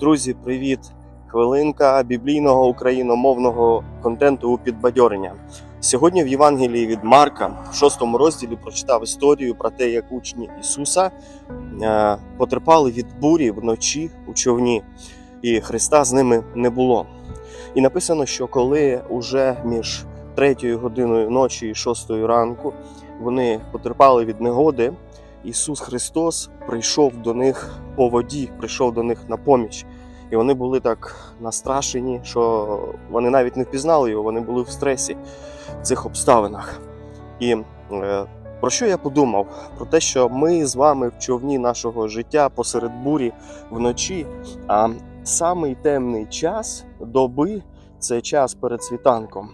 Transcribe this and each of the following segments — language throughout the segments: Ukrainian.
Друзі, привіт! Хвилинка біблійного україномовного контенту у підбадьорення. Сьогодні в Євангелії від Марка, в шостому розділі, прочитав історію про те, як учні Ісуса е, потерпали від бурі вночі у човні, і Христа з ними не було. І написано, що коли уже між третьою годиною ночі і шостою ранку вони потерпали від негоди, Ісус Христос прийшов до них по воді, прийшов до них на поміч. І вони були так настрашені, що вони навіть не впізнали його, вони були в стресі в цих обставинах. І е, про що я подумав? Про те, що ми з вами в човні нашого життя посеред бурі вночі, а самий темний час доби це час перед світанком.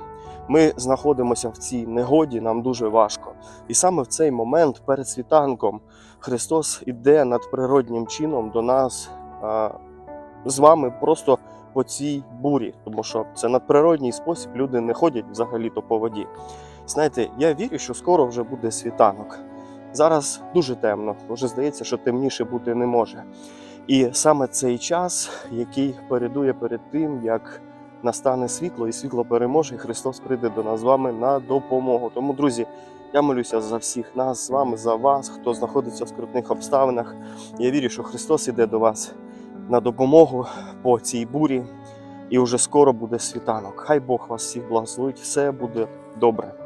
Ми знаходимося в цій негоді, нам дуже важко. І саме в цей момент перед світанком Христос іде надприроднім чином до нас а, з вами просто по цій бурі, тому що це надприродній спосіб, люди не ходять взагалі-то по воді. Знаєте, я вірю, що скоро вже буде світанок. Зараз дуже темно, вже здається, що темніше бути не може. І саме цей час, який передує перед тим, як настане світло, і світло переможе, і Христос прийде до нас з вами на допомогу. Тому, друзі, я молюся за всіх нас з вами, за вас, хто знаходиться в скрутних обставинах. Я вірю, що Христос іде до вас на допомогу по цій бурі, і вже скоро буде світанок. Хай Бог вас всіх благословить, все буде добре.